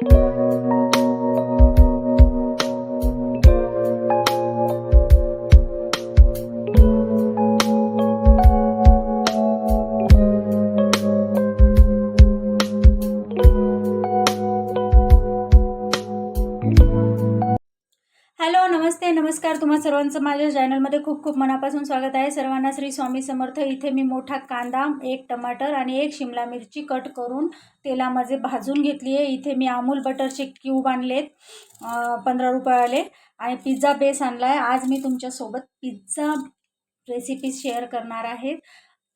Thank you. नमस्ते नमस्कार. तुम्हा सर्वांचं माझ्या चॅनलमध्ये खूप खूप मनापासून स्वागत आहे. सर्वांना श्री स्वामी समर्थ. इथे मी मोठा कांदा एक टमाटर आणि एक शिमला मिरची कट करून तेलामध्ये भाजून घेतली आहे. इथे मी अमूल बटरचे क्यूब आणलेत पंधरा रुपयाले आणि पिझ्झा बेस आणला आहे आज मी तुमच्यासोबत पिझ्झा रेसिपी शेअर करणार आहे.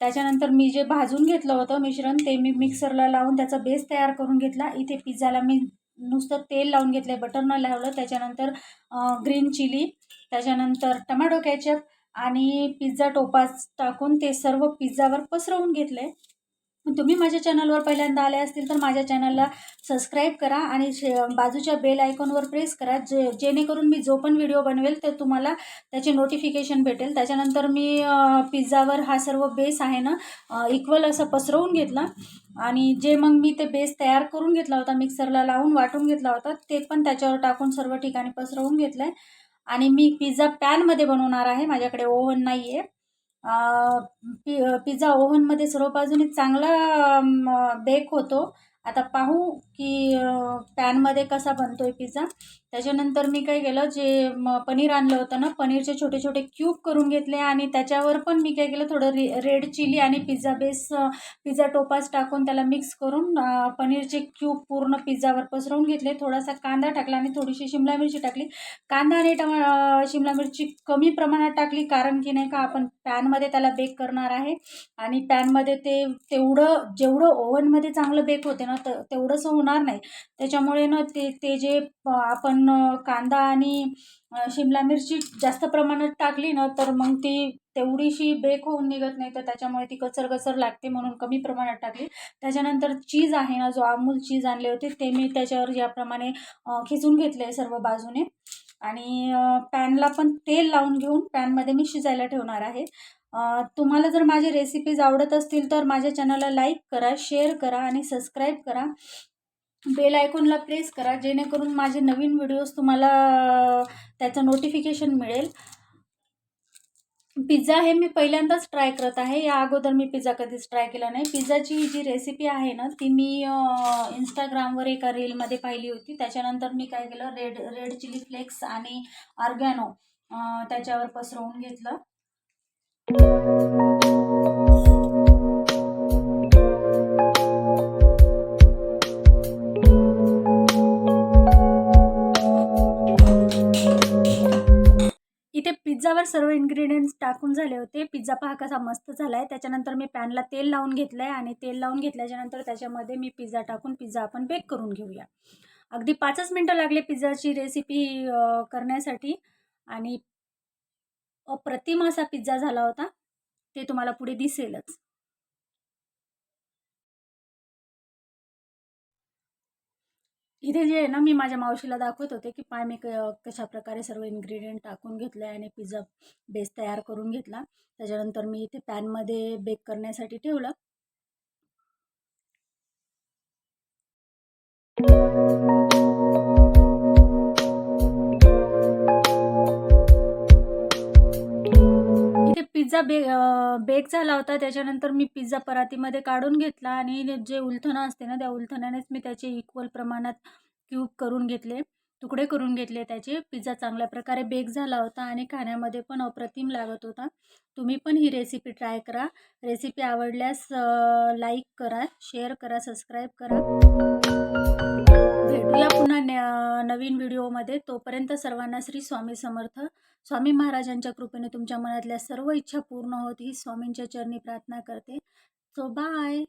त्याच्यानंतर मी जे भाजून घेतलं होतं मिश्रण ते मी मिक्सरला लावून त्याचा बेस तयार करून घेतला. इथे पिझ्झाला मी नुसतं तेल लावून घेतलं आहे बटर न लावलं त्याच्यानंतर ग्रीन चिली त्याच्यानंतर टमॅटो कॅचअप आणि पिझ्झा टोपास टाकून ते सर्व पिझ्झावर पसरवून घेतले तुम्ही माझ्या चॅनलवर पहिल्यांदा आले असतील तर माझ्या चॅनलला सबस्क्राईब करा आणि शे बाजूच्या बेल आयकॉनवर प्रेस करा जे जेणेकरून मी जो पण व्हिडिओ बनवेल तर तुम्हाला त्याचे नोटिफिकेशन भेटेल. त्याच्यानंतर मी पिझ्झावर हा सर्व बेस आहे ना इक्वल असं पसरवून घेतला. आणि जे मग मी ते बेस तयार करून घेतला होता मिक्सरला लावून वाटून घेतला होता ते पण त्याच्यावर टाकून सर्व ठिकाणी पसरवून घेतलं आहे आणि मी पिझ्झा पॅनमध्ये बनवणार आहे माझ्याकडे ओव्हन नाही आहे पि पिझ्झा ओव्हनमध्ये सर्व बाजूने चांगला बेक होतो. आता पाहू की पॅनमध्ये कसा बनतो आहे पिझ्झा. त्याच्यानंतर मी काय केलं जे म पनीर आणलं होतं ना पनीरचे छोटे छोटे क्यूब करून घेतले आणि त्याच्यावर पण मी काय केलं थोडं रे रेड चिली आणि पिझ्झा बेस पिझ्झा टोपास टाकून त्याला मिक्स करून पनीरचे क्यूब पूर्ण पिझ्झावर पसरवून घेतले. थोडासा कांदा टाकला आणि थोडीशी शिमला मिरची टाकली. कांदा आणि टमा शिमला मिरची कमी प्रमाणात टाकली कारण की नाही का आपण पॅनमध्ये त्याला बेक करणार आहे. आणि पॅनमध्ये ते तेवढं जेवढं ओव्हनमध्ये चांगलं बेक होते ना तर तेवढंसं होणार नाही. त्याच्यामुळे ना ते ते जे आपण कांदा आणि शिमला मिरची जास्त प्रमाणात टाकली ना तर मग ती तेवढीशी बेक होऊन निघत नाही. तर त्याच्यामुळे ती कचर कचर लागते म्हणून कमी प्रमाणात टाकली. त्याच्यानंतर चीज आहे ना जो अमूल चीज आणले होते ते मी त्याच्यावर याप्रमाणे खिचून घेतले सर्व बाजूने. आणि पॅनला पण तेल लावून घेऊन पॅनमध्ये मी शिजायला ठेवणार आहे. तुम्हाला जर माझे रेसिपीज आवडत असतील तर माझ्या चॅनलला लाईक करा शेअर करा आणि सबस्क्राईब करा. बेल आयकॉनला प्रेस करा जेणेकरून माझे नवीन व्हिडिओज तुम्हाला त्याचं नोटिफिकेशन मिळेल. पिझ्झा हे मी पहिल्यांदाच ट्राय करत आहे. या अगोदर मी पिझ्झा कधीच ट्राय केला नाही. पिझ्झाची जी रेसिपी आहे ना ती मी इंस्टाग्रामवर एका रीलमध्ये पाहिली होती. त्याच्यानंतर मी काय केलं रेड रेड चिली फ्लेक्स आणि ऑर्गॅनो त्याच्यावर पसरवून घेतलं. इथे सर्व इन्ग्रेडियंट्स टाकून झाले होते. पिझ्झा पहा कसा मस्त झाला आहे त्याच्यानंतर मी पॅनला तेल लावून घेतलं आहे आणि तेल लावून घेतल्याच्यानंतर त्याच्यामध्ये मी पिझ्झा टाकून पिझ्झा आपण बेक करून घेऊया. अगदी पाचच मिनटं लागले पिझ्झाची रेसिपी करण्यासाठी. आणि अप्रतिम असा पिझ्झा झाला होता. ते तुम्हाला पुढे दिसेलच. इथे जे आहे ना मी माझ्या मावशीला दाखवत होते की पाय मी कशा प्रकारे सर्व इन्ग्रेडियंट टाकून घेतले आणि पिझ्झा बेस तयार करून घेतला. त्याच्यानंतर मी इथे पॅनमध्ये बेक करण्यासाठी ठेवलं. इथे पिझ्झा बे बेक झाला होता. त्याच्यानंतर मी पिझ्झा परातीमध्ये काढून घेतला आणि जे उलथणं असते ना त्या उलथण्यानेच मी त्याचे इक्वल प्रमाणात क्यूब करून घेतले तुकडे करून घेतले. त्याचे पिझ्झा चांगल्या प्रकारे बेक झाला होता आणि खाण्यामध्ये पण अप्रतिम लागत होता. तुम्ही पण ही रेसिपी ट्राय करा. रेसिपी आवडल्यास लाईक करा शेअर करा सबस्क्राईब करा. भेटूया पुन्हा नवीन व्हिडिओमध्ये. तोपर्यंत सर्वांना श्री स्वामी समर्थ. स्वामी महाराजांच्या कृपेने तुमच्या मनातल्या सर्व इच्छा पूर्ण होत. ही स्वामींच्या चरणी प्रार्थना करते. So bye